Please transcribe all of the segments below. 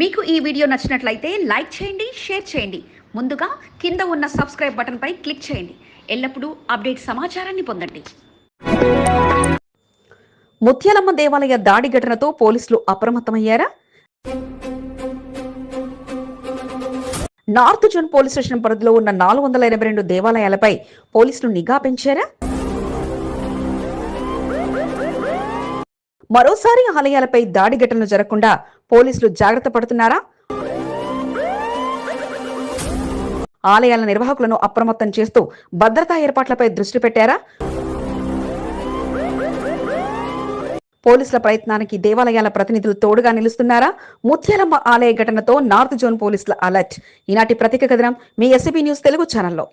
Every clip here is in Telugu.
మీకు ఈ వీడియో నచ్చినట్లయితే లైక్ చేయండి షేర్ చేయండి. ముందుగా కింద ఉన్న సబ్స్క్రైబ్ బటన్పై క్లిక్ చేయండి. ఎల్లప్పుడూ అప్డేట్ సమాచారాన్ని పొందండి. ముత్యాలమ్మ దేవాలయ దాడి ఘటనతో పోలీసులు అప్రమత్తమయ్యారా? నార్త్ జోన్ పోలీస్ స్టేషన్ పరిధిలో ఉన్న నాలుగు వందల ఎనభై రెండు దేవాలయాలపై పోలీసులు నిఘా పెంచారా? మరోసారి ఆలయాలపై దాడి ఘటనలు జరగకుండా పోలీసులు జాగ్రత్త పడుతున్నారా? ఆలయాల నిర్వాహకులను అప్రమత్తం చేస్తూ భద్రతా ఏర్పాట్లపై దృష్టి పెట్టారా? పోలీసుల ప్రయత్నానికి దేవాలయాల ప్రతినిధులు తోడుగా నిలుస్తున్నారా? ముత్యాలమ్మ ఆలయ ఘటనతో నార్త్ జోన్ పోలీసుల అలర్ట్. ఈనాటి ప్రత్యేక కథనం మీ ఎస్సీబీ న్యూస్ తెలుగు ఛానల్లో.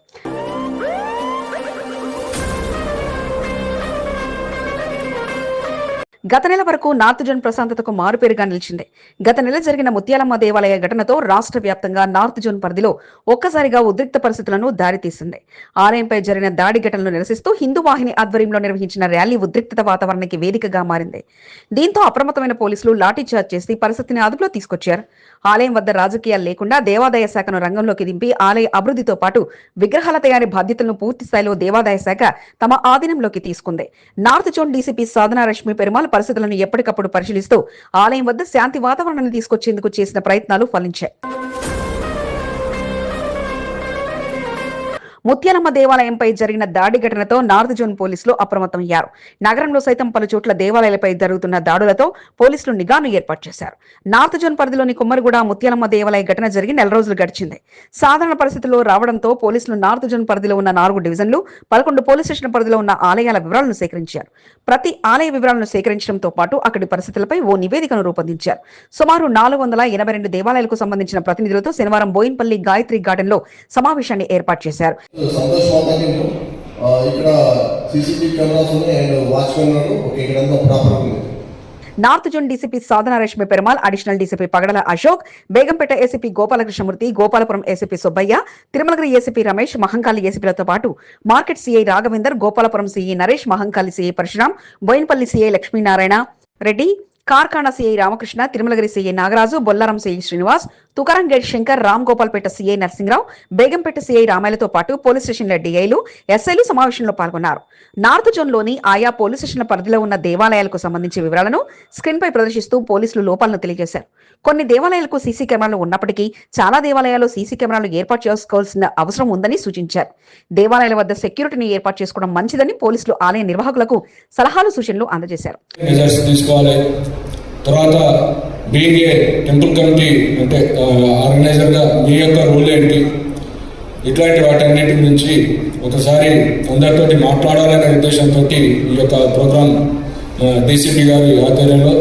గత నెల వరకు నార్త్ జోన్ ప్రశాంతతకు మారుపేరుగా నిలిచింది. గత నెల జరిగిన ముత్యాలమ్మ దేవాలయ ఘటనతో రాష్ట్ర వ్యాప్తంగా నార్త్ జోన్ పరిధిలో ఒక్కసారిగా ఉద్రిక్త పరిస్థితులను దారితీసింది. ఆలయంపై జరిగిన దాడి ఘటనలు నిరసిస్తూ హిందూ వాహిని ఆధ్వర్యంలో నిర్వహించిన ర్యాలీ ఉద్రిక్తత వాతావరణానికి వేదికగా మారింది. దీంతో అప్రమత్తమైన పోలీసులు లాఠీచార్జ్ చేసి పరిస్థితిని అదుపులో తీసుకొచ్చారు. ఆలయం వద్ద రాజకీయాలు లేకుండా దేవాదాయ శాఖను రంగంలోకి దింపి ఆలయ అభివృద్ధితో పాటు విగ్రహాల తయారీ బాధ్యతలను పూర్తి స్థాయిలో దేవాదాయ శాఖ తమ ఆధీనంలోకి తీసుకుంది. North zone DCP Sadhana Rashmi Perumal పరిస్థితులను ఎప్పటికప్పుడు పరిశీలిస్తూ ఆలయం వద్ద శాంతి వాతావరణాన్ని తీసుకొచ్చేందుకు చేసిన ప్రయత్నాలు ఫలించాయి. ముత్యాలమ్మ దేవాలయంపై జరిగిన దాడి ఘటనతో నార్త్ జోన్ పోలీసులు అప్రమత్తమయ్యారు. నగరంలో సైతం పలు చోట్ల దేవాలయాలపై జరుగుతున్న దాడులతో పోలీసులు నిఘాను ఏర్పాటు చేశారు. నార్త్ జోన్ పరిధిలోని కుమ్మరిగూడ ముత్యాలమ్మ దేవాలయ ఘటన జరిగి నెల రోజులు గడిచింది. సాధారణ పరిస్థితుల్లో రావడంతో పోలీసులు నార్త్ జోన్ పరిధిలో ఉన్న నాలుగు డివిజన్లు పదకొండు పోలీస్ స్టేషన్ పరిధిలో ఉన్న ఆలయాల వివరాలను సేకరించారు. ప్రతి ఆలయ వివరాలను సేకరించడంతో పాటు అక్కడి పరిస్థితులపై ఓ నివేదికను రూపొందించారు. సుమారు నాలుగు వందల ఎనభై రెండు దేవాలయాలకు సంబంధించిన ప్రతినిధులతో శనివారం బోయిన్పల్లి గాయత్రి గార్డెన్లో సమావేశాన్ని ఏర్పాటు చేశారు. సంతోష్ ఇక్కడ సీసీటీవీ కెమెరాస్ ఉన్నాయి. అండ్ వాచ్మెన్ ఓకే ఇక్కడంతా ప్రాపర్ ఉంది. North zone DCP Sadhana Rashmi Perumal additional DCP Pagadala Ashok Begumpet ACP Gopalakrishnamurthy Gopalapuram ACP Subbaiah Tirumalagiri ACP Ramesh Mahankali ఏసీపీలతో పాటు market CI Raghavender Gopalapuram CI Naresh Mahankali CI Parasuram Bowenpally CI Lakshminarayana Reddy Karkhana CI Ramakrishna Tirumalagiri CI Nagaraju Bolarum CI Srinivas Tukaram gate Shankar Ram Gopalpet CI Narasimharao Begumpet CI రామాయలతో పాటు పోలీస్ స్టేషన్ల డీఐలు ఎస్ఐలు సమావేశంలో పాల్గొన్నారు. నార్త్ జోన్లోని ఆయా పోలీస్ స్టేషన్ల పరిధిలో ఉన్న దేవాలయాలకు సంబంధించి వివరాలను స్క్రీన్పై ప్రదర్శిస్తూ పోలీసులు లోపాలను తెలియజేశారు. కొన్ని దేవాలయాలకు సీసీ కెమెరాలు ఉన్నప్పటికీ చాలా దేవాలయాలు సీసీ కెమెరాలు ఏర్పాటు చేసుకోవాల్సిన అవసరం ఉందని సూచించారు. దేవాలయాల వద్ద సెక్యూరిటీని ఏర్పాటు చేసుకోవడం మంచిదని పోలీసులు ఆలయ నిర్వాహకులకు సలహాలు సూచనలు అందజేశారు. తీసుకోవాలి. తర్వాత బీయింగ్ ఏ టెంపుల్ కమిటీ అంటే ఆర్గనైజర్గా మీ యొక్క రూల్ ఏంటి? ఇట్లాంటి వాటన్నిటి గురించి ఒకసారి అందరితోటి మాట్లాడాలనే ఉద్దేశంతో ఈ యొక్క ప్రోగ్రామ్ డీసీపీ గారి ఆధ్వర్యంలో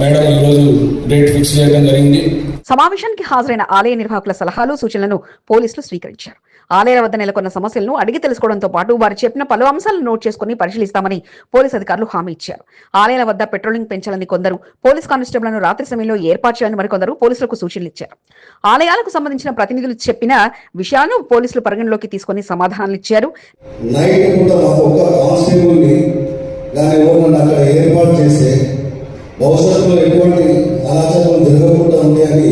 మేడం ఈరోజు డేట్ ఫిక్స్ చేయడం జరిగింది. సమావేశానికి హాజరైన ఆలయ నిర్వాహకుల సలహాలు సూచనలను పోలీసులు స్వీకరించారు. ఆలయాల వద్ద నెలకొన్న సమస్యలను అడిగి తెలుసుకోవడంతో పాటు వారు చెప్పిన పలు అంశాలను నోట్ చేసుకుని పరిశీలిస్తామని పోలీసు అధికారులు హామీ ఇచ్చారు. ఆలయాల వద్ద పెట్రోలింగ్ పెంచాలని కొందరు పోలీస్ కానిస్టేబుల్ను రాత్రి సమయంలో ఏర్పాటు చేయాలని మరికొందరు పోలీసులకు సూచనలు ఇచ్చారు. ఆలయాలకు సంబంధించిన ప్రతినిధులు చెప్పిన విషయాలను పోలీసులు పరిగణలోకి తీసుకుని సమాధానాలు ఇచ్చారు. ఏర్పాటు చేస్తే భవిష్యత్తులో ఎటువంటి అనాచారం జరగకుండా ఉంటాయని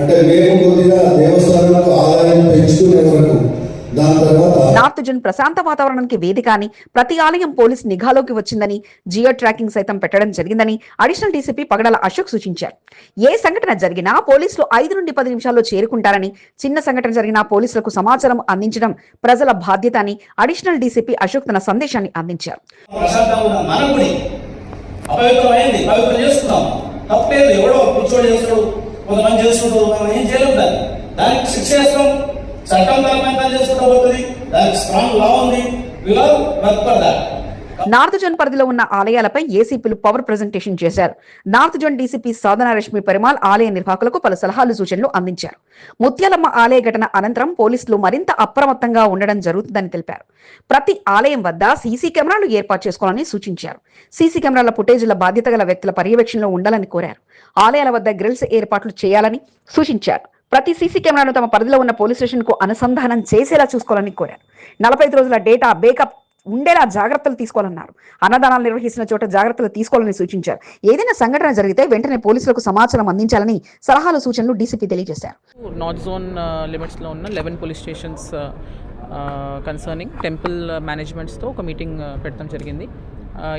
అంటే మేము కొద్దిగా దేవస్థానాలకు ఆదాయం పెంచుకునే వరకు దాని తర్వాత నార్త్ జోన్ ప్రశాంత వాతావరణానికి వేదిక అని ప్రతి ఆలయం పోలీస్ నిఘాలోకి వచ్చిందని జియో ట్రాకింగ్ సైతం పెట్టడం జరిగిందని అడిషనల్ డీసీపీ పగడల అశోక్ సూచించారు. ఏ సంఘటన జరిగినా పోలీసులు ఐదు నుండి పది నిమిషాల్లో చేరుకుంటారని చిన్న సంఘటన జరిగినా పోలీసులకు సమాచారం అందించడం ప్రజల బాధ్యత అని అడిషనల్ డీసీపీ అశోక్ తన సందేశాన్ని అందించారు. ప్రశాంతంగా అయింది. అపవిత్రమైంది పవిత్రం చేసుకున్నాం తప్పలేదు ఎవడో కూర్చోడు చేస్తాడు. కొంతమంది చేస్తుంటారు. మనం ఏం చేయలేము దాన్ని. దానికి శిక్ష చేస్తాం. చట్టం తరపు చేసుకుంటూ పోతుంది. దానికి స్ట్రాంగ్ లా ఉంది. Will work for that north zone పరిధిలో ఉన్న ఆలయాలపై ఏసీపీలు పవర్ ప్రజెంటేషన్ చేశారు. North zone DCP Sadhana Rashmi Perumal ఆలయ నిర్వాహకులకు పలు సలహాలు సూచనలు అందించారు. ముత్యాలమ్మ ఆలయ ఘటన అనంతరం పోలీసులు మరింత అప్రమత్తంగా ఉండడం జరుగుతుందని తెలిపారు. ప్రతి ఆలయం వద్ద సీసీ కెమెరాలు ఏర్పాటు చేసుకోవాలని సూచించారు. సీసీ కెమెరాల ఫుటేజీల బాధ్యత గల వ్యక్తుల పర్యవేక్షణలో ఉండాలని కోరారు. ఆలయాల వద్ద గ్రిల్స్ ఏర్పాట్లు చేయాలని సూచించారు. ప్రతి సీసీ కెమెరాను తమ పరిధిలో ఉన్న పోలీస్ స్టేషన్కు అనుసంధానం చేసేలా చూసుకోవాలని కోరారు. నలభై రోజుల డేటా బేకప్ ఉండేలా జాగ్రత్తలు తీసుకోవాలన్నారు. అన్నదానాలు నిర్వహిస్తున్న చోట జాగ్రత్తలు తీసుకోవాలని సూచించారు. ఏదైనా సంఘటన జరిగితే వెంటనే పోలీసులకు సమాచారం అందించాలని సలహాలు సూచనలు డీసీపీ తెలియజేశారు. నార్త్ జోన్ లిమిట్స్లో ఉన్న eleven police stations concerning temple మేనేజ్మెంట్స్తో ఒక మీటింగ్ పెడతాం జరిగింది.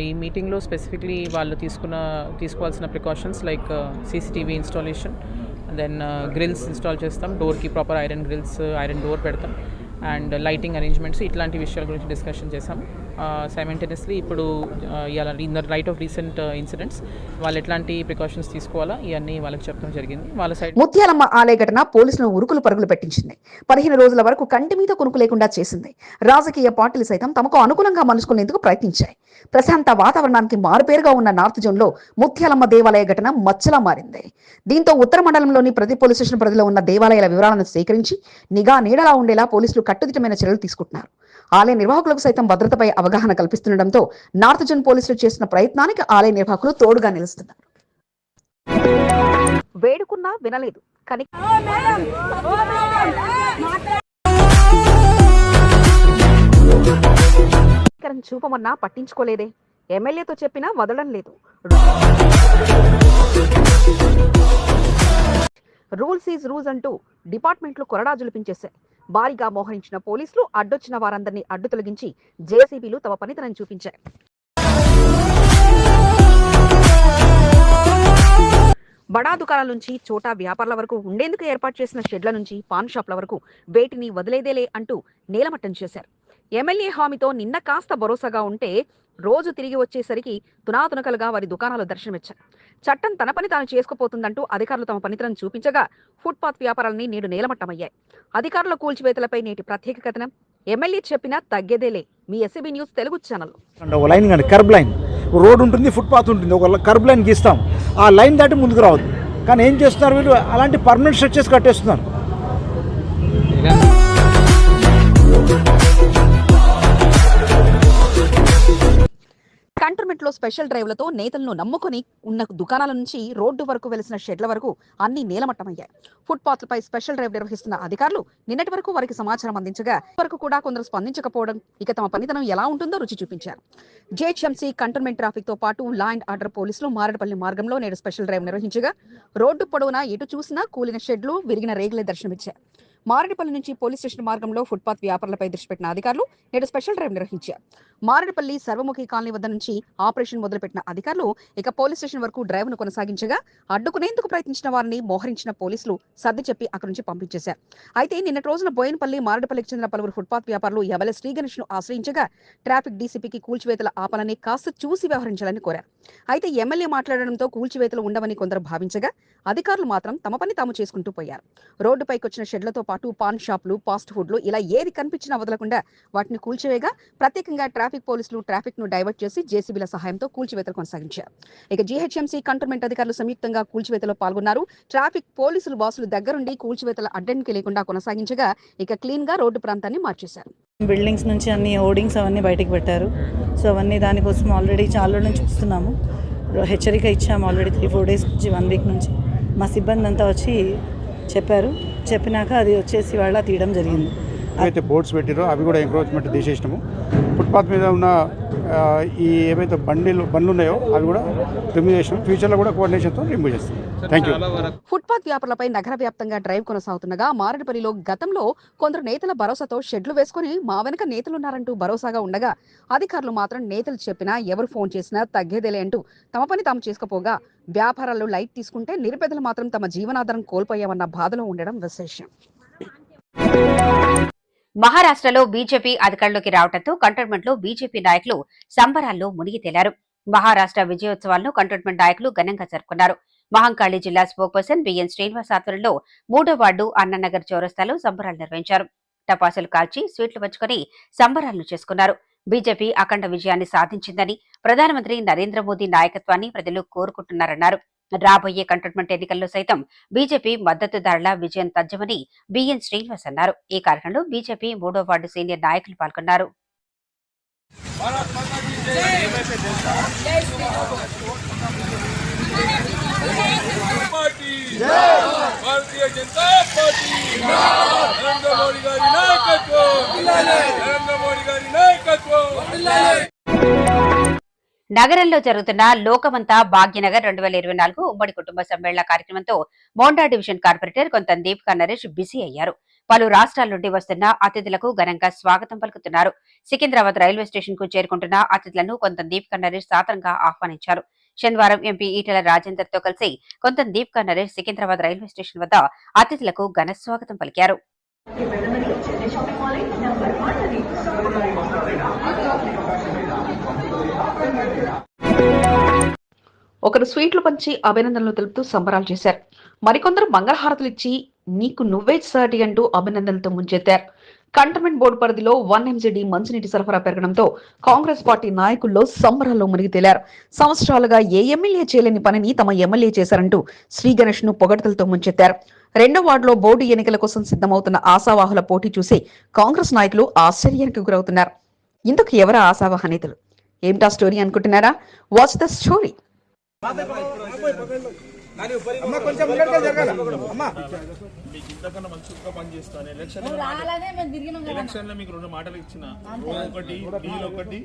ఈ మీటింగ్లో స్పెసిఫిక్లీ వాళ్ళు తీసుకున్న తీసుకోవాల్సిన precautions like CCTV installation then grills install చేస్తాం. డోర్కి proper iron grills iron door పెడతాం. అండ్ లైటింగ్ అరేంజ్మెంట్స్ ఇట్లాంటి విషయాల గురించి డిస్కషన్ చేసాం సైమెంటేనియస్లీ ఇప్పుడు ఇలా in the right of recent incidents వాళ్ళు ఎట్లాంటి ప్రికాషన్స్ తీసుకోవాలా? ఇవన్నీ వాళ్ళకి చెప్పడం జరిగింది. వాళ్ళ సైడ్ ముత్యాలమ్మ ఆలయ ఘటన పోలీసులను ఉరుకులు పరుగులు పెట్టించింది. పదిహేను రోజుల వరకు కంటి మీద కొనుకు లేకుండా చేసింది. రాజకీయ పార్టీలు సైతం తమకు అనుకూలంగా మలుచుకునేందుకు ప్రయత్నించాయి. ప్రశాంత వాతావరణానికి మారుపేరుగా ఉన్న నార్త్ జోన్లో ముత్యాలమ్మ దేవాలయ ఘటన మచ్చలా మారింది. దీంతో ఉత్తర మండలంలోని ప్రతి పోలీస్ స్టేషన్ పరిధిలో ఉన్న దేవాలయాల వివరాలను సేకరించి నిఘా నీడలా ఉండేలా పోలీసులు కట్టుదిట్టమైన చర్యలు తీసుకుంటున్నారు. ఆలయ నిర్వాహకులకు సైతం భద్రతపై అవగాహన కల్పిస్తుండటంతో నార్త్ జోన్ పోలీసులు చేసిన ప్రయత్నానికి ఆలయ నిర్వాహకులు తోడుగా నిలుస్తున్నారు. వేడుకున్నా వినలేదు కానీ చూపమన్నా పట్టించుకోలేదే. ఎమ్మెల్యేతో చెప్పినా వదలడం లేదు. రూల్స్ ఈజ్ రూల్స్ అంటూ డిపార్ట్మెంట్లు కొరడా జులిపించేశాయి. భారీగా మోహరించిన పోలీసులు అడ్డొచ్చిన వారందరినీ అడ్డు తొలగించి జేసీబీలు తమ పనితనం చూపించాయి. బడా దుకాణాల నుంచి చోటా వ్యాపారాల వరకు ఉండేందుకు ఏర్పాటు చేసిన షెడ్ల నుంచి పాన్ షాప్ల వరకు వేటిని వదిలేదేలే అంటూ నేలమట్టం చేశారు. ఎమ్మెల్యే హామీతో నిన్న కాస్త భరోసాగా ఉంటే రోజు తిరిగి వచ్చేసరికి తునాతునకలుగా వారి దుకాణాలు దర్శనమిచ్చాయి చట్టం తన పని తాను చేసుకుపోతుందంటూ అధికారులు తమ పనితనం చూపించగా ఫుట్పాత్ వ్యాపారాలని నేడు నేలమట్టమయ్యాయి. అధికారుల కూల్చివేతలపై నేటి ప్రత్యేక కథనం. ఎమ్మెల్యే చెప్పినా తగ్గేదేలే మీ SCB news Telugu channel. Line కానీ కర్బ్ లైన్. రోడ్ ఉంటుంది ఫుట్పాత్ ఉంటుంది. ఒక కర్బ్ లైన్ గీస్తాం. ఆ లైన్ దాటి ముందుకు రావద్దు. కానీ ఏం చేస్తున్నారు వీళ్ళు? అలాంటి పర్మనెంట్ స్ట్రక్చర్స్ కట్టేస్తున్నారు. లో స్పెషల్ డ్రైవ్లతో నేతలను నమ్ముకొని ఉన్న దుకాణాల నుంచి రోడ్డు వరకు వెలిసిన షెడ్ల వరకు అన్ని నేలమట్టమయ్యాయి. ఫుట్పాత్లపై స్పెషల్ డ్రైవ్ నిర్వహిస్తున్న అధికారులు నిన్నటి వరకు వారికి సమాచారం అందించగా వరకు కూడా కొందరు స్పందించకపోవడం ఇక తమ పనితనం ఎలా ఉంటుందో రుచి చూపించారు. జేహెచ్ఎంసీ కంటోన్మెంట్ ట్రాఫిక్తో పాటు లా అండ్ ఆర్డర్ పోలీసులు మారేడుపల్లి మార్గంలో నేడు స్పెషల్ డ్రైవ్ నిర్వహించగా రోడ్డు పొడవునా ఎటు చూసినా కూలిన షెడ్లు విరిగిన రేగులే దర్శనమిచ్చాయి. మారేడుపల్లి నుంచి పోలీస్ స్టేషన్ మార్గంలో ఫుట్పాత్ వ్యాపారులపై దృష్టి పెట్టిన అధికారులు నేడు స్పెషల్ డ్రైవ్ నిర్వహించారు. మారేడుపల్లి సర్వముఖి కాలనీ వద్ద నుంచి ఆపరేషన్ మొదలుపెట్టిన అధికారులు ఇక పోలీస్ స్టేషన్ వరకు డ్రైవ్ను కొనసాగించగా అడ్డుకునేందుకు ప్రయత్నించిన వారిని మోహరించిన పోలీసులు సర్ది చెప్పి అక్కడి నుంచి పంపించేశారు. అయితే నిన్నటి రోజున బోయినపల్లి మారేడుపల్లికి చెందిన పలువురు ఫుట్పాత్ వ్యాపారులు ఎవల శ్రీ ఆశ్రయించగా ట్రాఫిక్ డీసీపీకి కూల్చివేతల ఆపాలని కాస్త చూసి వ్యవహరించాలని కోరారు. అయితే ఎమ్మెల్యే మాట్లాడడంతో కూల్చివేతలు ఉండవని కొందరు భావించగా అధికారులు మాత్రం తమ పని తాము చేసుకుంటూ పోయారు. రోడ్డుపైకి వచ్చిన షెడ్లతో పాటు పాన్ షాపులు ఫాస్ట్ ఫుడ్లు ఇలా ఏది కనిపించినా వదలకుండా వాటిని కూల్చివేయగా ప్రత్యేకంగా ట్రాఫిక్ పోలీసులు ట్రాఫిక్ను డైవర్ట్ చేసి జేసీబీల సహాయంతో కూల్చివేతలు కొనసాగించారు. ఇక జీహెచ్ఎంసీ కంటోన్మెంట్ అధికారులు సంయుక్తంగా కూల్చివేతలో పాల్గొన్నారు. ట్రాఫిక్ పోలీసులు బాసులు దగ్గరుండి కూల్చివేతల అడ్డంకి లేకుండా కొనసాగించగా ఇక క్లీన్గా రోడ్డు ప్రాంతాన్ని మార్చేశారు. బిల్డింగ్స్ నుంచి అన్ని హోర్డింగ్స్ అవన్నీ బయటకు పెట్టారు. సో అవన్నీ దానికోసం ఆల్రెడీ చాలా నుంచి చూస్తున్నాము. హెచ్చరిక ఇచ్చాము ఆల్రెడీ త్రీ ఫోర్ డేస్ నుంచి వన్ వీక్ నుంచి. మా సిబ్బంది అంతా వచ్చి చెప్పారు. చెప్పినాక అది వచ్చేసి వాళ్ళ తీయడం జరిగింది. అయితే బోర్డ్స్ పెట్టారో అవి కూడా ఎంక్రోచ్మెంట్ తీసేసినాము. ఫుట్పాత్ మీద ఉన్న ఈ ఏవైతే బండిలు బండ్లు ఉన్నాయో అవి కూడా రిమూవ్ చేసినాం ఫ్యూచర్లో కూడా కోఆర్డినేషన్తో రిమూవ్ చేస్తాం. థ్యాంక్ యూ ఫుట్పాత్ వ్యాపారులపై నగర వ్యాప్తంగా డ్రైవ్ కొనసాగుతుండగా మారేడుపల్లిలో గతంలో కొందరు నేతల భరోసాతో షెడ్లు వేసుకుని మా వెనక నేతలున్నారంటూ భరోసాగా ఉండగా అధికారులు మాత్రం నేతలు చెప్పినా ఎవరు ఫోన్ చేసినా తగ్గేదేలే అంటూ తమ పని తాము చేసుకపోగా వ్యాపారాలు లైట్ తీసుకుంటే నిరుపేదలు మాత్రం తమ జీవనాధారం కోల్పోయామన్న బాధలో ఉండడం విశేషం. మహారాష్ట్రలో బీజేపీ అధికారంలోకి రావడంతో కంటోన్మెంట్లో బీజేపీ నాయకులు సంబరాల్లో మునిగి తేలారు. మహారాష్ట్ర విజయోత్సవాలను కంటోన్మెంట్ నాయకులు ఘనంగా జరుపుకున్నారు. మహంకాళి జిల్లా స్పోక్ పర్సన్ బిఎన్ శ్రీనివాస్ ఆధ్వర్యంలో మూడో వార్డు అన్ననగర్ చౌరస్తాలో సంబరాలు నిర్వహించారు. టపాసులు కాల్చి స్వీట్లు పంచుకొని సంబరాలను చేసుకున్నారు. బీజేపీ అఖండ విజయాన్ని సాధించిందని ప్రధానమంత్రి నరేంద్ర మోదీ నాయకత్వాన్ని ప్రజలు కోరుకుంటున్నారన్నారు. రాబోయే కంటోన్మెంట్ ఎన్నికల్లో సైతం బీజేపీ మద్దతుదారుల విజయం తథ్యమని బిఎన్ శ్రీనివాస్ అన్నారు. ఈ కార్యక్రమంలో బీజేపీ మూడో వార్డు సీనియర్ నాయకులు పాల్గొన్నారు. భారతీయ జనతా పార్టీ నరేంద్ర మోడీ గారి నాయకత్వం నరేంద్ర మోడీ గారి నాయకత్వం నగరంలో జరుగుతున్న లోకమంతా భాగ్యనగర్ రెండు వేల ఇరవై నాలుగు ఉమ్మడి కుటుంబ సమ్మేళన కార్యక్రమంతో మోండా డివిజన్ కార్పొరేటర్ కొంత దీపికా నరేష్ బిజీ అయ్యారు. పలు రాష్ట్రాల నుండి వస్తున్న అతిథులకు ఘనంగా స్వాగతం పలుకుతున్నారు. సికింద్రాబాద్ రైల్వే స్టేషన్కు చేరుకుంటున్న అతిథులను కొంత దీపికా నరేష్ సాదరంగా ఆహ్వానించారు. శనివారం ఎంపీ ఈటెల రాజేందర్తో కలిసి కొంత దీపికా నరేష్ సికింద్రాబాద్ రైల్వే స్టేషన్ వద్ద అతిథులకు ఘన స్వాగతం పలికారు. ఒకరు స్వీట్లు పంచి అభినందనలు తెలుపుతూ సంబరాలు చేశారు. మరికొందరు మంగళహారతులు ఇచ్చి నీకు నువ్వే సాటి అంటూ అభినందనలతో ముంచెత్తారు. కంటోన్మెంట్ బోర్డు పరిధిలో వన్ ఎంజీడీ మంచినీటి సరఫరా పెరగడంతో కాంగ్రెస్ పార్టీ నాయకుల్లో సంబరాల్లో మునిగి తేలారు సంవత్సరాలుగా ఏ ఎమ్మెల్యే చేయలేని పనిని తమ ఎమ్మెల్యే చేశారంటూ శ్రీ గణేష్ను పొగడతలతో ముంచెత్తారు. రెండో వార్డులో బోర్డు ఎన్నికల కోసం సిద్ధమవుతున్న ఆశావాహుల పోటీ చూసి కాంగ్రెస్ నాయకులు ఆశ్చర్యానికి గురవుతున్నారు. ఇందుకు ఎవరు ఆశావాహ నేతలు ఏమిటా స్టోరీ అనుకుంటున్నారా? Watch the story. అమ్మ కొంచెం ముందరికి జరగాల. అమ్మ. మీకు ఇంతకన్నా పని చేస్తాను. ఎలక్షన్ ఎలక్షన్లో మీకు రెండు మాటలు ఇచ్చిన. ఒకటి డీల్ ఒకటి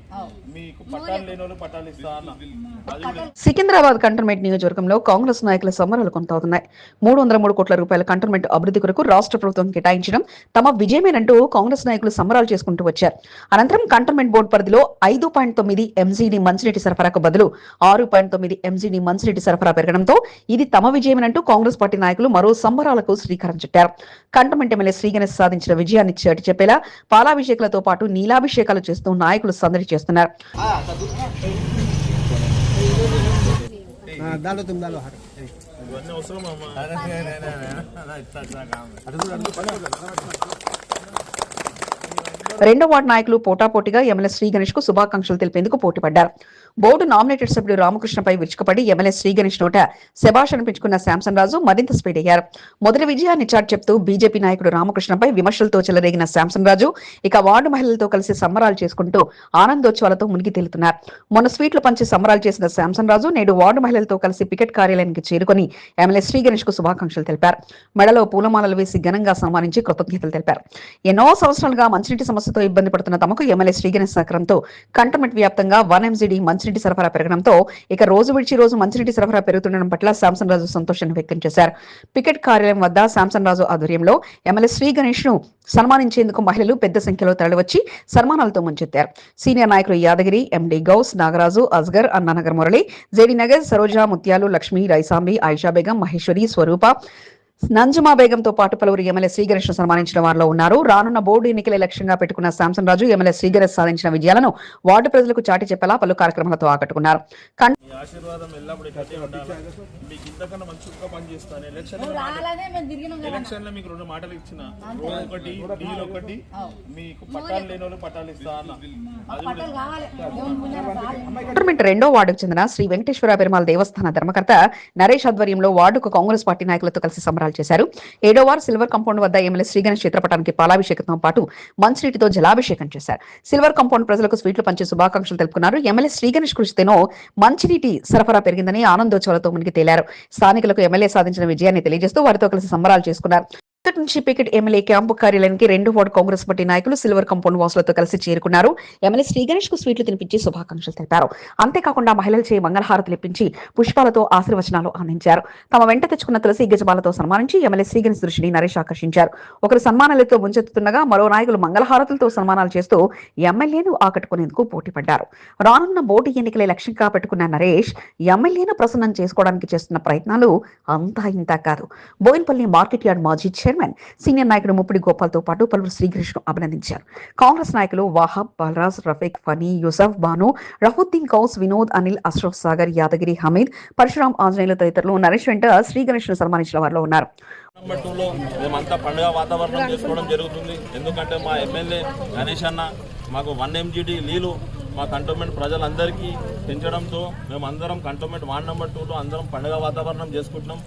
మీకు పట్టాలు లేని వాళ్ళు పట్టాలు ఇస్తా అన్న. సికింద్రాబాద్ కంటోన్మెంట్ నియోజకవర్గంలో కాంగ్రెస్ నాయకుల సమరాలు కొనసాగుతున్నాయి. మూడు వందల మూడు కోట్ల రూపాయల కంటోన్మెంట్ అభివృద్ధి కొరకు రాష్ట్ర ప్రభుత్వం కేటాయించడం తమ విజయమేనంటూ కాంగ్రెస్ నాయకులు సంబరాలు చేసుకుంటూ వచ్చారు. అనంతరం కంటోన్మెంట్ బోర్డు పరిధిలో ఐదు పాయింట్ తొమ్మిది ఎంజీడీ మంచినీటి సరఫరాకు బదులు ఆరు పాయింట్ తొమ్మిది ఎంజీడీ మంచినీటి సరఫరా పెరగడంతో ఇది తమ విజయమేనంటూ కాంగ్రెస్ పార్టీ నాయకులు మరో సంబరాలకు శ్రీకారం చుట్టారు కంటమంటి ఎమ్మెల్యే శ్రీగణేష్ సాధించిన విజయాన్ని చేటి చెప్పేలా పాలాభిషేకాలతో పాటు నీలాభిషేకాలు చేస్తూ నాయకులు సందడి చేస్తున్నారు. రెండో వార్డు నాయకులు పోటాపోటీగా ఎమ్మెల్యే శ్రీ గణేష్కు శుభాకాంక్షలు తెలిపేందుకు పోటీ పడ్డారు బోర్డు నామినేటెడ్ సభ్యుడు రామకృష్ణపై విరుచుకుపడి ఎమ్మెల్యే శ్రీగణేష్ నోట శభాష్ అనిపించుకున్న శాంసన్ రాజు మరింత స్పీడ్ అయ్యారు. మొదటి విజయాన్ని చాటి చెప్తూ బీజేపీ నాయకుడు రామకృష్ణపై విమర్శలతో చెలరేగిన శాంసన్ రాజు ఇక వార్డు మహిళలతో కలిసి సంబరాలు చేసుకుంటూ ఆనందోత్సవాలతో మునిగి తేలుతున్నారు. మొన్న స్వీట్లు పంచి సంబరాలు చేసిన శాంసన్ రాజు నేడు వార్డు మహిళలతో కలిసి పికెట్ కార్యాలయానికి చేరుకుని ఎమ్మెల్యే శ్రీగణేష్కు శుభాకాంక్షలు తెలిపారు. మెడలో పూలమాలలు వేసి ఘనంగా సన్మానించి కృతజ్ఞతలు తెలిపారు. ఎన్నో సంవత్సరాలుగా మంచినీటి సమస్యతో ఇబ్బంది పడుతున్న తమకు ఎమ్మెల్యే శ్రీగణేష్ సహకారంతో కంటోన్మెంట్ వ్యాప్తంగా వన్ ఎంజీడీ మంచి మంచినీటి సరఫరా పెరగడంతో ఇక రోజు విడిచి రోజు మంచినీటి సరఫరా పెరుగుతుండడం పట్ల శాంసన్ రాజు సంతోషాన్ని వ్యక్తం చేశారు. పికెట్ కార్యాలయం వద్ద శాంసన్ రాజు ఆధ్వర్యంలో ఎమ్మెల్యే శ్రీ గణేష్ను సన్మానించేందుకు మహిళలు పెద్ద సంఖ్యలో తరలివచ్చి సన్మానాలతో ముంచెత్తారు. సీనియర్ నాయకులు యాదగిరి ఎండి గౌస్ నాగరాజు అస్గర్ అన్నానగర్ మురళి జేడీ నగర్ సరోజ ముత్యాలు లక్ష్మి రైసాంబి ఆయిషా బేగం మహేశ్వరి స్వరూప నంజుమా బేగంతో పాటు పలువురు ఎమ్మెల్యే శ్రీగణేష్ సన్మానించిన వారిలో ఉన్నారు. రానున్న బోర్డు ఎన్నికలే లక్ష్యంగా పెట్టుకున్న శాంసన్ రాజు ఎమ్మెల్యే శ్రీగణేష్ సాధించిన విజయాలను వార్డు ప్రజలకు చాటి చెప్పేలా పలు కార్యక్రమాలతో ఆకట్టుకున్నారు. మీకు ఇంతకన్నా మంచిగా పని చేస్తాను. ఎలక్షన్ ఎలక్షన్లో మీకు రెండు మాటలు ఇచ్చిన. ఒకటి డీల్ ఒకటి. మీకు పట్టాలు లేని వాళ్ళు పట్టాలు ఇస్తా అన్న. రెండో వార్డుకు చెందిన శ్రీ వెంకటేశ్వర పెరుమాళ్ దేవస్థాన ధర్మకర్త నరేష్ ఆధ్వర్యంలో వార్డుకు కాంగ్రెస్ పార్టీ నాయకులతో కలిసి సంబరాలు చేశారు. ఏడో వారు సిల్వర్ కాంపౌండ్ వద్ద ఎమ్మెల్యే శ్రీగణేష్ చిత్రపటానికి పాలాభిషేకంతో పాటు మంచినీటితో జలాభిషేకం చేశారు. సిల్వర్ కాంపౌండ్ ప్రజలకు స్వీట్లు పంచి శుభాకాంక్షలు తెలుపుకున్నారు. ఎమ్మెల్యే శ్రీగణేష్ కృషితేనో మంచినీటి సరఫరా పెరిగిందని ఆనందోత్సవాలతో మునిగి తేలారు. స్థానికులకు ఎమ్మెల్యే సాధించిన విజయాన్ని తెలియజేస్తూ వారితో కలిసి సంబరాలు చేసుకున్నారు. ఇక్కడి నుంచి పికెట్ ఎమ్మెల్యే క్యాంపు కార్యాలయానికి రెండు వార్డు కాంగ్రెస్ పార్టీ నాయకులు సిల్వర్ కంపౌండ్ వాసులతో కలిసి చేరుకున్నారు. ఎమ్మెల్యే శ్రీ గణేష్కు స్వీట్లు తినిపించి శుభాకాంక్షలు తెలిపారు. అంతేకాకుండా మహిళలు చేయి మంగళహారతులు ఇప్పించి పుష్పాలతో ఆశీర్వచనాలు అందించారు. తమ వెంట తెచ్చుకున్న తులసి గజమాలతో సన్మానించి ఎమ్మెల్యే శ్రీ గణేష్ దృష్టిని నరేష్ ఆకర్షించారు. ఒకరు సన్మానాలతో ముంచెత్తుతుండగా మరో నాయకులు మంగళహారతులతో సన్మానాలు చేస్తూ ఎమ్మెల్యేను ఆకట్టుకునేందుకు పోటీ పడ్డారు రానున్న బోర్డు ఎన్నికలే లక్ష్యంగా పెట్టుకున్న నరేష్ ఎమ్మెల్యేను ప్రసన్నం చేసుకోవడానికి చేస్తున్న ప్రయత్నాలు అంతా ఇంతా కాదు. బోయిన్పల్లి మార్కెట్ యార్డ్ మాజీ చైర్మన్ సీనియర్ నాయకుడు ముప్పిడి గోపాల్తో పాటు పలువురు శ్రీకృష్ణ అభినందించారు. కాంగ్రెస్ నాయకులు వాహబ్ బలరాజ్ రఫీక్ ఫనీ యూసఫ్ బాను రహుద్దీన్ కౌస్ వినోద్ అనిల్ అష్రఫ్ సాగర్ యాదగిరి హమీద్ పరశురామ్ ఆంజనేయులు తదితరులు నరేష్ వెంట శ్రీ సన్మానించిన వారిలో ఉన్నారు. టూలో మేమంతా పండుగ వాతావరణం చేసుకోవడం జరుగుతుంది. ఎందుకంటే మా ఎమ్మెల్యే గణేష్ అన్న మాకు వన్ ఎంజీడీ నీళ్ళు మా కంటోన్మెంట్ ప్రజలందరికీ పెంచడంతో మేము అందరం కంటోన్మెంట్ వార్డ్ నెంబర్ టూలో అందరం పండుగ వాతావరణం చేసుకుంటున్నాం.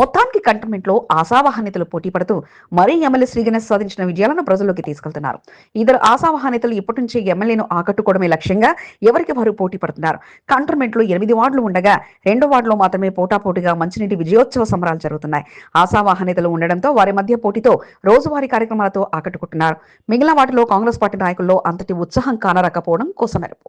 మొత్తానికి కంటోన్మెంట్లో ఆశావాహనేతలు పోటీ పడుతూ మరీ ఎమ్మెల్యే శ్రీ గణేష్ సాధించిన విజయాలను ప్రజల్లోకి తీసుకెళ్తున్నారు. ఇద్దరు ఆశావాహనేతలు ఇప్పటి నుంచే ఎమ్మెల్యేను ఆకట్టుకోవడమే లక్ష్యంగా ఎవరికి వారు పోటీ పడుతున్నారు కంటోన్మెంట్లో ఎనిమిది వార్డులు ఉండగా రెండో వార్డులో మాత్రమే పోటాపోటీగా మంచినీటి విజయోత్సవ సంబరాలు జరుగుతున్నాయి. ఆశావాహనేతలు ఉండడంతో వారి మధ్య పోటీతో రోజువారీ కార్యక్రమాలతో ఆకట్టుకుంటున్నారు. మిగిలిన వాటిలో కాంగ్రెస్ పార్టీ నాయకుల్లో అంతటి ఉత్సాహం కానరాకపోవడం కోసమెరుపు.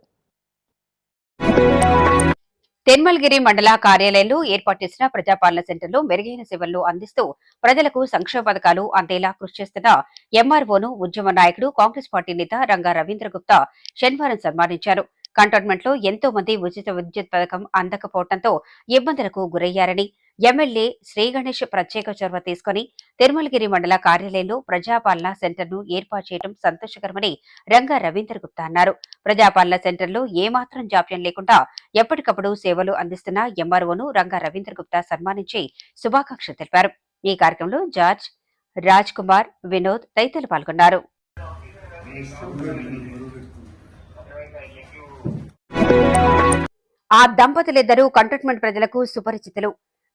తెన్మల్గిరి మండల కార్యాలయంలో ఏర్పాటు చేసిన ప్రజాపాలన సెంటర్లో మెరుగైన సేవలను అందిస్తూ ప్రజలకు సంక్షేమ పథకాలు అందేలా కృషి చేస్తున్న ఎంఆర్ఓను ఉద్యమ నాయకుడు కాంగ్రెస్ పార్టీ నేత రంగా రవీంద్ర గుప్తా శనివారం సన్మానించారు. కంటోన్మెంట్లో ఎంతో మంది ఉచిత విద్యుత్ పథకం అందకపోవడంతో ఇబ్బందులకు గురయ్యారని ఎమ్మెల్యే శ్రీగణేష్ ప్రత్యేక చొరవ తీసుకుని తిరుమలగిరి మండల కార్యాలయంలో ప్రజాపాలన సెంటర్ను ఏర్పాటు చేయడం సంతోషకరమని రంగా రవీందర్ గుప్తా అన్నారు. ప్రజాపాలన సెంటర్లో ఏమాత్రం జాప్యం లేకుండా ఎప్పటికప్పుడు సేవలు అందిస్తున్న ఎంఆర్ఓను రంగా రవీందర్ గుప్తా సన్మానించి శుభాకాంక్షలు తెలిపారు. ఈ కార్యక్రమంలో జార్జ్ రాజ్ కుమార్ వినోద్ తదితరులు పాల్గొన్నారు. ఆ దంపతులిద్దరూ కంటోన్మెంట్ ప్రజలకు సుపరిచితులు.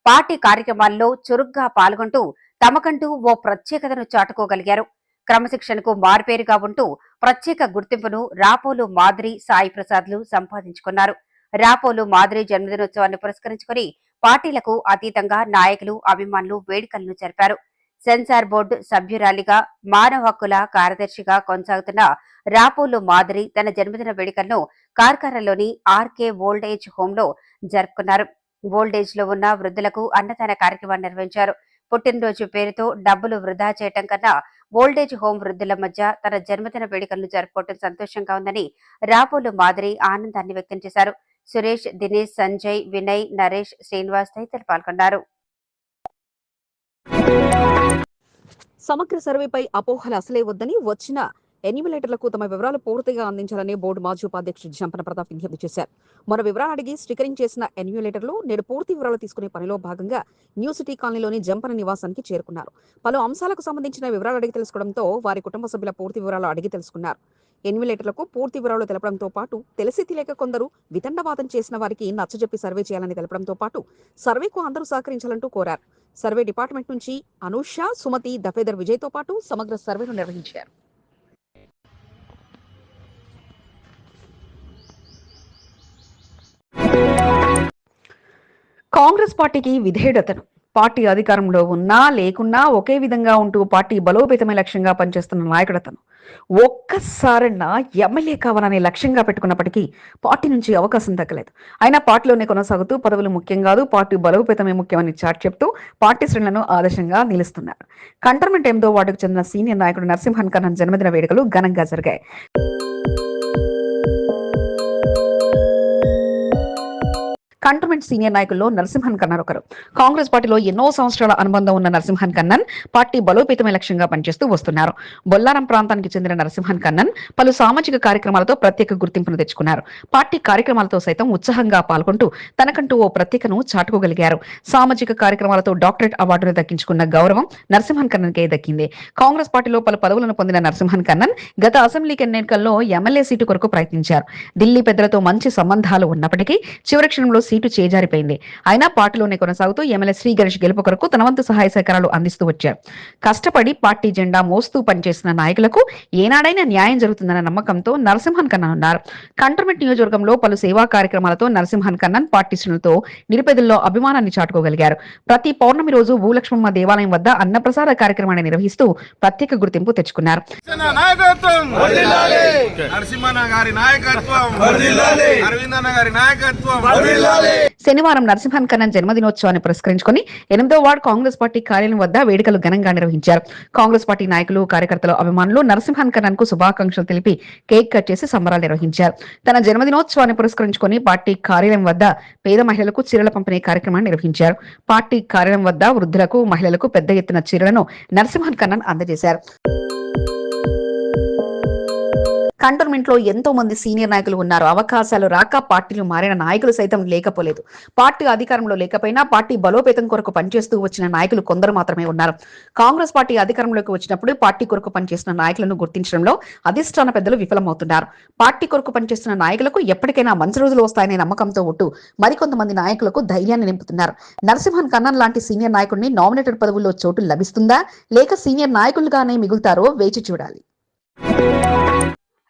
పార్టీ కార్యక్రమాల్లో చురుగ్గా పాల్గొంటూ తమకంటూ ఓ ప్రత్యేకతను చాటుకోగలిగారు. క్రమశిక్షణకు మార్పేరుగా ఉంటూ ప్రత్యేక గుర్తింపును రాపోలు మాదిరి సాయి ప్రసాద్లు సంపాదించుకున్నారు. రాపోలు మాదిరి జన్మదినోత్సవాన్ని పురస్కరించుకుని పార్టీలకు అతీతంగా నాయకులు అభిమానులు వేడుకలను జరిపారు. సెన్సార్ బోర్డు సభ్యురాలిగా మానవ హక్కుల కార్యదర్శిగా కొనసాగుతున్న రాపోలు మాదిరి తన జన్మదిన వేడుకలను కార్కరలోని ఆర్కే ఓల్డేజ్ ఏజ్ హోమ్లో జరుపుకున్నారు. ఓల్డేజ్లో ఉన్న వృద్ధులకు అన్నదాన కార్యక్రమాన్ని నిర్వహించారు. పుట్టినరోజు పేరుతో డబ్బులు వృధా చేయటం కన్నా ఓల్డేజ్ హోం హోమ్ వృద్ధుల మధ్య తన జన్మదిన వేడుకలను జరుపుకోవడం సంతోషంగా ఉందని రాపోలు మాదిరి ఆనందాన్ని వ్యక్తం చేశారు. సురేష్ దినేష్ సంజయ్ వినయ్ నరేష్ శ్రీనివాస్ తదితరులు పాల్గొన్నారు. సమగ్ర సర్వేపై అపోహలు అసలే వద్దని వచ్చిన ఎన్యుమిలేటర్లకు తమ వివరాలు పూర్తిగా అందించాలని బోర్డు మాజీ ఉపాధ్యక్షుడు జంపన ప్రతాప్ విజ్ఞప్తి చేశారు. మన వివరాలు అడిగి స్టికరింగ్ చేసిన ఎన్యుమిలేటర్లు నేడు పూర్తి వివరాలు తీసుకునే పనిలో భాగంగా న్యూ సిటీ కాలనీలోని జంపన నివాసానికి చేరుకున్నారు. పలు అంశాలకు సంబంధించిన వివరాలు అడిగి తెలుసుకోవడంతో వారి కుటుంబ సభ్యుల పూర్తి వివరాలు అడిగి తెలుసుకున్నారు. ఎన్విలేటర్లకు పూర్తి వివరాలు తెలపడంతో పాటు తెలిసి తెలియక కొందరు వితండవాదం చేసిన వారికి నచ్చజెప్పి సర్వే చేయాలని తెలపడంతో పాటు సర్వేకు అందరూ సహకరించాలంటూ కోరారు. సర్వే డిపార్ట్మెంట్ నుంచి అనూష సుమతి దఫేదర్ విజయ్తో పాటు సమగ్ర సర్వేను నిర్వహించారు. కాంగ్రెస్ పార్టీకి విధేయుడతను. పార్టీ అధికారంలో ఉన్నా లేకున్నా ఒకే విధంగా ఉంటూ పార్టీ బలోపేతమే లక్ష్యంగా పనిచేస్తున్న నాయకుడతను. ఒక్కసారన్నా ఎమ్మెల్యే కావాలనే లక్ష్యంగా పెట్టుకున్నప్పటికీ పార్టీ నుంచి అవకాశం దక్కలేదు అయినా పార్టీలోనే కొనసాగుతూ పదవులు ముఖ్యం కాదు పార్టీ బలోపేతమే ముఖ్యమని చాట్ చెప్తూ పార్టీ శ్రేణులను ఆదర్శంగా నిలుస్తున్నారు. కంటర్మెంట్ ఎనిమిదో వార్డుకు చెందిన సీనియర్ నాయకుడు నరసింహన్ కన్నన్ జన్మదిన వేడుకలు ఘనంగా జరిగాయి. కంటోన్మెంట్ సీనియర్ నాయకుల్లో నరసింహన్ కన్నన్ ఒకరు. కాంగ్రెస్ పార్టీలో ఎన్నో సంవత్సరాల అనుబంధం ఉన్న నరసింహన్ కన్నన్ పార్టీ బలోపేతమే లక్ష్యంగా పనిచేస్తూ వస్తున్నారు. బొల్లారం ప్రాంతానికి చెందిన నరసింహన్ కన్నన్ పలు సామాజిక కార్యక్రమాలతో ప్రత్యేక గుర్తింపును తెచ్చుకున్నారు. పార్టీ కార్యక్రమాలతో సైతం ఉత్సాహంగా పాల్గొంటూ తనకంటూ ఓ ప్రత్యేకను చాటుకోగలిగారు. సామాజిక కార్యక్రమాలతో డాక్టరేట్ అవార్డును దక్కించుకున్న గౌరవం నరసింహన్ కన్నన్కే దక్కింది. కాంగ్రెస్ పార్టీలో పలు పదవులను పొందిన నరసింహన్ కన్నన్ గత అసెంబ్లీ ఎన్నికల్లో ఎమ్మెల్యే సీటు కొరకు ప్రయత్నించారు. ఢిల్లీ పెద్దలతో మంచి సంబంధాలు ఉన్నప్పటికీ చివరి క్షణంలో సీటు చేజారిపోయింది. అయినా పార్టీలోనే కొనసాగుతూ ఎమ్మెల్యే శ్రీ గణేష్ గెలుపు కొరకు తన వంతు సహాయ సహకారాలు అందిస్తూ వచ్చారు. కష్టపడి పార్టీ జెండా మోస్తూ పనిచేసిన నాయకులకు ఏనాడైనా న్యాయం జరుగుతుందన్న నమ్మకంతో నరసింహన్ కన్నన్ ఉన్నారు కంటర్మెంట్ నియోజకవర్గంలో పలు సేవా కార్యక్రమాలతో నరసింహన్ కన్నన్ పార్టీ శ్రేణులతో నిరుపేదల్లో అభిమానాన్ని చాటుకోగలిగారు. ప్రతి పౌర్ణమి రోజు భూలక్ష్మమ్మ దేవాలయం వద్ద అన్నప్రసాద కార్యక్రమాన్ని నిర్వహిస్తూ ప్రత్యేక గుర్తింపు తెచ్చుకున్నారు. నాయకత్వం! నరసింహన్న గారి నాయకత్వం! అరవిందన్న గారి నాయకత్వం! శనివారం నరసింహన్ కన్నన్ జన్మదినోత్సవాన్ని పురస్కరించుకుని ఎనిమిదో వార్డు కాంగ్రెస్ పార్టీ కార్యాలయం వద్ద వేడుకలు ఘనంగా నిర్వహించారు. కాంగ్రెస్ పార్టీ నాయకులు కార్యకర్తలు అభిమానులు నరసింహన్ కన్నన్కు శుభాకాంక్షలు తెలిపి కేక్ కట్ చేసి సంబరాలు నిర్వహించారు. తన జన్మదినోత్సవాన్ని పురస్కరించుకుని పార్టీ కార్యాలయం వద్ద పేద మహిళలకు చీరల పంపిణీ కార్యక్రమాన్ని నిర్వహించారు. పార్టీ కార్యాలయం వద్ద వృద్ధులకు మహిళలకు పెద్ద ఎత్తున చీరలను నరసింహన్ కన్నన్ అందజేశారు. కంటోన్మెంట్లో ఎంతో మంది సీనియర్ నాయకులు ఉన్నారు. అవకాశాలు రాక పార్టీలు మారిన నాయకులు సైతం లేకపోలేదు. పార్టీ అధికారంలో లేకపోయినా పార్టీ బలోపేతం కొరకు పనిచేస్తూ వచ్చిన నాయకులు కొందరు మాత్రమే ఉన్నారు. కాంగ్రెస్ పార్టీ అధికారంలోకి వచ్చినప్పుడు పార్టీ కొరకు పనిచేస్తున్న నాయకులను గుర్తించడంలో అధిష్టాన పెద్దలు విఫలమవుతున్నారు. పార్టీ కొరకు పనిచేస్తున్న నాయకులకు ఎప్పటికైనా మంచి రోజులు వస్తాయనే నమ్మకంతో ఉంటూ మరికొంతమంది నాయకులకు ధైర్యాన్ని నింపుతున్నారు. నరసింహన్ కన్నన్ లాంటి సీనియర్ నాయకుడిని నామినేటెడ్ పదవుల్లో చోటు లభిస్తుందా? లేక సీనియర్ నాయకులుగానే మిగులుతారో వేచి చూడాలి.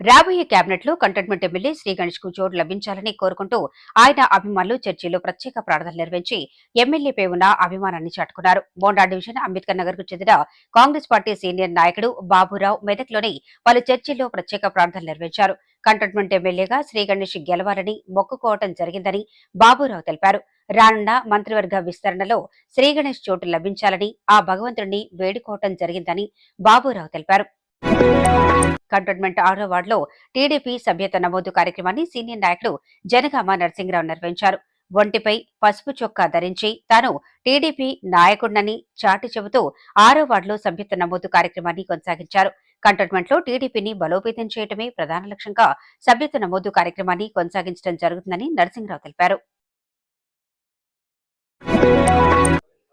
రాబోయే కేబినెట్లో కంటోన్మెంట్ ఎమ్మెల్యే శ్రీ గణేష్కు చోటు లభించాలని కోరుకుంటూ ఆయన అభిమానులు చర్చిలో ప్రత్యేక ప్రార్థనలు నిర్వహించి ఎమ్మెల్యేపై ఉన్న అభిమానాన్ని చాటుకున్నారు. బోండా డివిజన్ అంబేద్కర్ నగర్కు చెందిన కాంగ్రెస్ పార్టీ సీనియర్ నాయకుడు బాబురావు మెదక్లోని పలు చర్చిల్లో ప్రత్యేక ప్రార్థనలు నిర్వహించారు. కంటోన్మెంట్ ఎమ్మెల్యేగా శ్రీ గణేష్ గెలవాలని మొక్కుకోవటం జరిగిందని బాబురావు తెలిపారు. రానున్న మంత్రివర్గ విస్తరణలో శ్రీ గణేష్ చోటు లభించాలని ఆ భగవంతుడిని వేడుకోవటం జరిగిందని బాబురావు తెలిపారు. కంటోన్మెంట్ ఆరో వార్డులో టీడీపీ సభ్యత నమోదు కార్యక్రమాన్ని సీనియర్ నాయకుడు జనగామ నరసింహరావు నిర్వహించారు. ఒంటిపై పసుపు చొక్కా ధరించి తాను టీడీపీ నాయకుడినని చాటి చెబుతూ ఆరో వార్డులో సభ్యత నమోదు కార్యక్రమాన్ని కొనసాగించారు. కంటోన్మెంట్లో టీడీపీని బలోపేతం చేయడమే ప్రధాన లక్ష్యంగా సభ్యత నమోదు కార్యక్రమాన్ని కొనసాగించడం జరుగుతుందని నరసింహరావు తెలిపారు.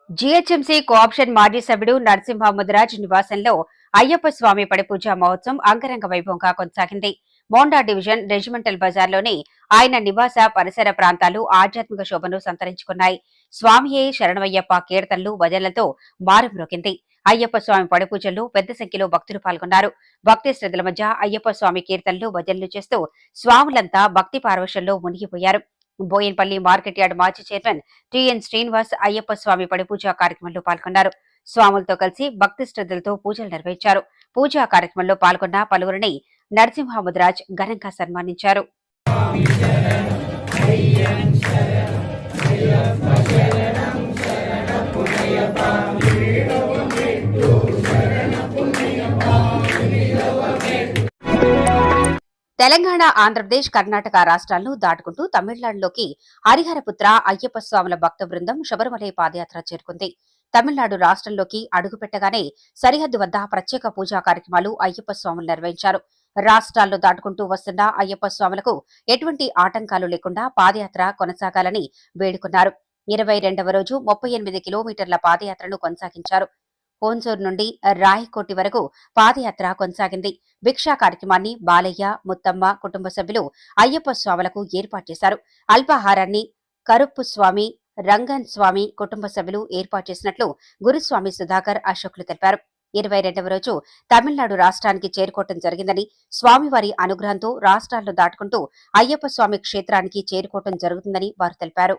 జీహెచ్ఎంసీ కోఆప్షన్ మాజీ సభ్యుడు నరసింహ ముదిరాజ్ నివాసంలో అయ్యప్ప స్వామి పడిపూజ మహోత్సవం అంగరంగ వైభవంగా కొనసాగింది. మోండా డివిజన్ రెజిమెంటల్ బజార్లోని ఆయన నివాస పరిసర ప్రాంతాలు ఆధ్యాత్మిక శోభను సంతరించుకున్నాయి. స్వామియే శరణమయ్యప్ప కీర్తనలు భజనలతో మారుమ్రోకింది అయ్యప్ప స్వామి పడిపూజల్లో పెద్ద సంఖ్యలో భక్తులు పాల్గొన్నారు. భక్తి శ్రద్ధల మధ్య అయ్యప్ప స్వామి కీర్తనలు భజనలు చేస్తూ స్వాములంతా భక్తి పార్వశంలో మునిగిపోయారు. బోయన్పల్లి మార్కెట్ యార్డ్ మాజీ చైర్మన్ టిఎన్ శ్రీనివాస్ అయ్యప్ప స్వామి పడిపూజ కార్యక్రమంలో పాల్గొన్నారు. స్వాములతో కలిసి భక్తి శ్రద్ధలతో పూజలు నిర్వహించారు. పూజా కార్యక్రమంలో పాల్గొన్న పలువురిని నరసింహముద్రాజ్ ఘనంగా సన్మానించారు. తెలంగాణ ఆంధ్రప్రదేశ్ కర్ణాటక రాష్ట్రాలను దాటుకుంటూ తమిళనాడులోకి హరిహరపుత్ర అయ్యప్ప స్వాముల భక్త బృందం శబరిమలై పాదయాత్ర చేరుకుంది. తమిళనాడు రాష్ట్రంలోకి అడుగుపెట్టగానే సరిహద్దు వద్ద ప్రత్యేక పూజా కార్యక్రమాలు అయ్యప్ప స్వాములు నిర్వహించారు. రాష్ట్రాల్లో దాటుకుంటూ వస్తున్న అయ్యప్ప స్వాములకు ఎటువంటి ఆటంకాలు లేకుండా పాదయాత్ర కొనసాగాలని వేడుకున్నారు. ఇరవై రెండవ రోజు ముప్పై ఎనిమిది కిలోమీటర్ల పాదయాత్రను కొనసాగించారు. హోన్సూర్ నుండి రాయకోటి వరకు పాదయాత్ర కొనసాగింది. భిక్షా కార్యక్రమాన్ని బాలయ్య ముత్తమ్మ కుటుంబ సభ్యులు అయ్యప్ప స్వాములకు ఏర్పాటు చేశారు. అల్పాహారాన్ని కరుప్పు స్వామి రంగన్ స్వామి కుటుంబ సభ్యులు ఏర్పాటు చేసినట్లు గురుస్వామి సుధాకర్ అశోక్లు తెలిపారు. ఇరవై రెండవ రోజు తమిళనాడు రాష్ట్రానికి చేరుకోవటం జరిగిందని స్వామివారి అనుగ్రహంతో రాష్ట్రాలను దాటుకుంటూ అయ్యప్ప స్వామి క్షేత్రానికి చేరుకోవటం జరుగుతుందని వారు తెలిపారు.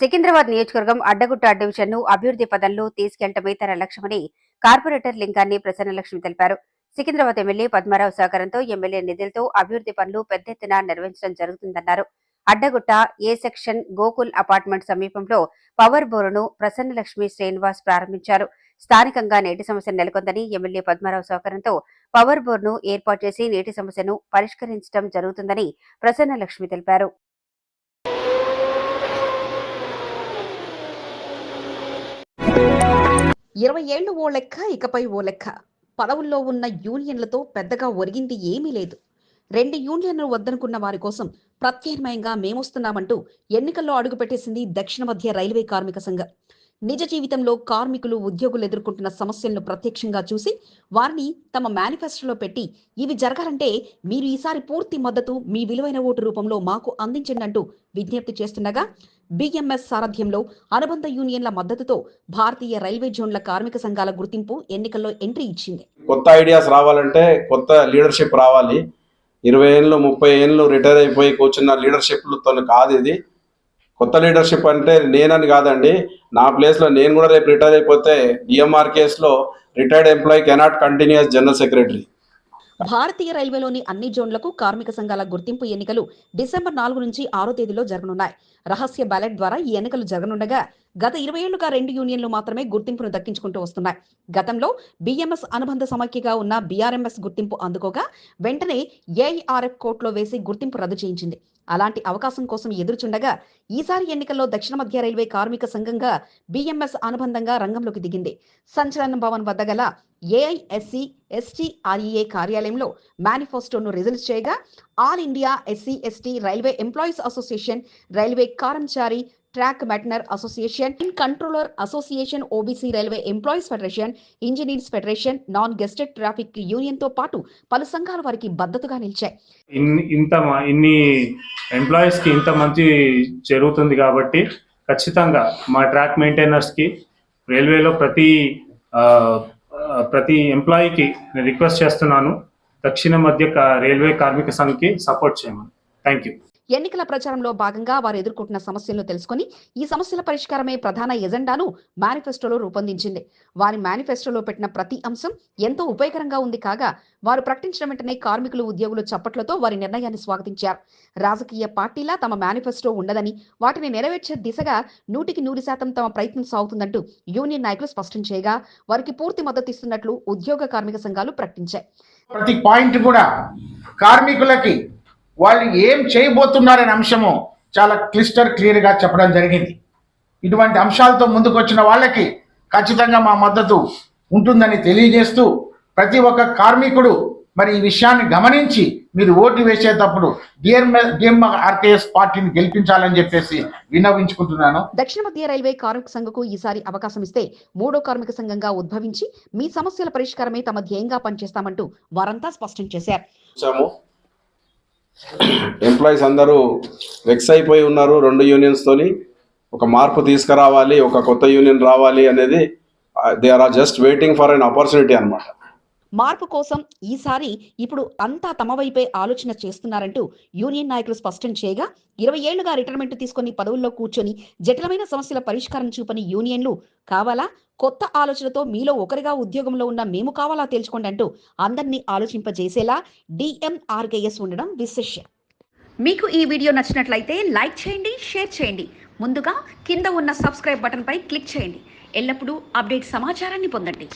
సికింద్రాబాద్ నియోజకవర్గం అడ్డగుట్ట డివిజన్ను అభివృద్ధి పదంలో తీసుకెళ్ళటమే తన లక్ష్యమని కార్పొరేటర్ లింగాన్ని ప్రసన్నలక్ష్మి తెలిపారు. సికింద్రాబాద్ ఎమ్మెల్యే పద్మారావు సహకారంతో ఎమ్మెల్యే నిధులతో అభివృద్ధి పనులు పెద్ద ఎత్తున నిర్వహించడం జరుగుతుందన్నారు. Addagutta A section Gokul apartment సమీపంలో పవర్ బోరును ప్రసన్నలక్ష్మి శ్రీనివాస్ ప్రారంభించారు. స్థానికంగా నీటి సమస్య నెలకొందని ఎమ్మెల్యే పద్మారావు సహకారంతో పవర్ బోర్ను ఏర్పాటు చేసి నీటి సమస్యను పరిష్కరించడం జరుగుతుందని ప్రసన్నలక్ష్మి తెలిపారు. ఇరవై ఏళ్ళు ఓ లెక్క ఇకపై ఓ లెక్క. పదవుల్లో ఉన్న యూనియన్లతో పెద్దగా ఒరిగింది ఏమీ లేదు. రెండు యూనియన్లు వద్దనుకున్న వారి కోసం ప్రత్యామ్నాయంగా మేమొస్తున్నామంటూ ఎన్నికల్లో అడుగుపెట్టేసింది దక్షిణ మధ్య రైల్వే కార్మిక సంఘం. నిజ జీవితంలో కార్మికులు ఉద్యోగులు ఎదుర్కొంటున్న సమస్యలను ప్రత్యక్షంగా చూసి వారిని తమ మేనిఫెస్టోలో పెట్టి ఇవి జరగాలంటే మీరు ఈసారి పూర్తి మద్దతు మీ విలువైన ఓటు రూపంలో మాకు అందించండి అంటూ విజ్ఞప్తి చేస్తుండగా బిఎంఎస్ సారథ్యంలో అనుబంధ యూనియన్ల మద్దతుతో భారతీయ రైల్వే జోన్ల కార్మిక సంఘాల గుర్తింపు ఎన్నికల్లో ఎంట్రీ ఇచ్చింది. కొత్త ఐడియాస్ రావాలంటే కొత్త లీడర్షిప్ రావాలి. ఇరవై ఏళ్ళు ముప్పై ఏళ్ళు రిటైర్ అయిపోయి కూర్చున్న లీడర్షిప్లతో కాదు ఇది. కొత్త లీడర్షిప్ అంటే నేనని కాదండి. నా ప్లేస్లో నేను కూడా రేపు రిటైర్ అయిపోతే డిఎంఆర్ కేసులో retired employee cannot continues general secretary Bharatiya రైల్వేలోని అన్ని జోన్లకు కార్మిక సంఘాల గుర్తింపు ఎన్నికలు డిసెంబర్ నాలుగు నుంచి ఆరో తేదీలో జరగనున్నాయి. రహస్య బ్యాలెట్ ద్వారా ఈ ఎన్నికలు జరగనుండగా గత ఇరవై ఏళ్ళుగా రెండు యూనియన్లు మాత్రమే గుర్తింపును దక్కించుకుంటూ వస్తున్నాయి. గతంలో బిఎంఎస్ అనుబంధ సమైక్యగా ఉన్న బీఆర్ఎంఎస్ గుర్తింపు అందుకోగా వెంటనే ఏఐఆర్ఎఫ్ కోర్టులో వేసి గుర్తింపు రద్దు చేయించింది. అలాంటి అవకాశం కోసం ఎదురుచుండగా ఈసారి ఎన్నికల్లో దక్షిణ మధ్య రైల్వే కార్మిక సంఘంగా బిఎంఎస్ అనుబంధంగా రంగంలోకి దిగింది. సంచలనం భవన్ వద్ద గల ఏఐఎస్సి ఎస్టీఆర్ఈఏ కార్యాలయంలో మేనిఫెస్టోను రిజల్ట్ చేయగా all India SC ST railway employees association railway కారంచారి track maintainer association controller association OBC railway employees federation engineers federation non gazetted traffic యూనియన్తో పాటు పలు సంఘాలు వారికి మద్దతుగా నిలిచాయి. ఇన్ని ఇంత మ- ఇన్ని ఎంప్లాయీస్కి ఇంత మంచి జరుగుతుంది కాబట్టి ఖచ్చితంగా మా ట్రాక్ మెయింటైనర్స్కి రైల్వేలో ప్రతి ప్రతి ఎంప్లాయీకి నేను రిక్వెస్ట్ చేస్తున్నాను. దక్షిణ మధ్య రైల్వే కార్మిక సంఘకి సపోర్ట్ చేయమని. థ్యాంక్ యూ ఎన్నికల ప్రచారంలో భాగంగా వారు ఎదుర్కొంటున్న సమస్యలను తెలుసుకొని ఈ సమస్యల పరిష్కారమే ప్రధాన ఎజెండాను మేనిఫెస్టోలో రూపొందించింది. వారి మేనిఫెస్టోలో పెట్టిన ప్రతి అంశం ఎంతో ఉపయోగకరంగా ఉంది కాగా వారు ప్రకటించిన వెంటనే కార్మికులు ఉద్యోగులు చప్పట్లతో వారి నిర్ణయాన్ని స్వాగతించారు. రాజకీయ పార్టీలా తమ మేనిఫెస్టో ఉండదని వాటిని నెరవేర్చే దిశగా నూటికి నూరు శాతం తమ ప్రయత్నం సాగుతుందంటూ యూనియన్ నాయకులు స్పష్టం చేయగా వారికి పూర్తి మద్దతు ఇస్తున్నట్లు ఉద్యోగ కార్మిక సంఘాలు ప్రకటించాయి. ప్రతి పాయింట్ కూడా కార్మికులకి వాళ్ళు ఏం చేయబోతున్నారనే అంశము చాలా క్లిస్టర్ క్లియర్గా చెప్పడం జరిగింది. ఇటువంటి అంశాలతో ముందుకు వచ్చిన వాళ్ళకి ఖచ్చితంగా మా మద్దతు ఉంటుందని తెలియజేస్తూ ప్రతి ఒక్క కార్మికుడు మరి ఈ విషయాన్ని గమనించి మీరు ఓటు వేసేటప్పుడు డిఎం ఆర్కేఎస్ పార్టీని గెలిపించాలని చెప్పేసి విన్నవించుకుంటున్నాను. దక్షిణ మధ్య రైల్వే కార్మిక సంఘకు ఈసారి అవకాశం ఇస్తే మూడో కార్మిక సంఘంగా ఉద్భవించి మీ సమస్యల పరిష్కారమే తమ ధ్యేయంగా పనిచేస్తామంటూ వారంతా స్పష్టం చేశారు. ఎంప్లాయీస్ అందరూ వెక్స్ అయిపోయి ఉన్నారు. రెండు యూనియన్స్ తోని ఒక మార్పు తీసుకురావాలి ఒక కొత్త యూనియన్ రావాలి అనేది they are just waiting for an opportunity అన్నమాట. మార్పు కోసం ఈసారి ఇప్పుడు అంతా తమ వైపే ఆలోచన చేస్తున్నారంటూ యూనియన్ నాయకులు స్పష్టం చేయగా ఇరవై ఏళ్ళుగా రిటైర్మెంట్ తీసుకొని పదవుల్లో కూర్చొని జటిలమైన సమస్యల పరిష్కారం చూపని యూనియన్లు కావాలా? కొత్త ఆలోచనతో మీలో ఒకరిగా ఉద్యోగంలో ఉన్న మేము కావాలా తేల్చుకోండి అంటూ అందరినీ ఆలోచింపజేసేలా డిఎంఆర్కేఎస్ ఉండడం విశేషం. మీకు ఈ వీడియో నచ్చినట్లయితే లైక్ చేయండి షేర్ చేయండి. ముందుగా కింద ఉన్న సబ్స్క్రైబ్ బటన్పై క్లిక్ చేయండి. ఎల్లప్పుడూ అప్డేట్ సమాచారాన్ని పొందండి.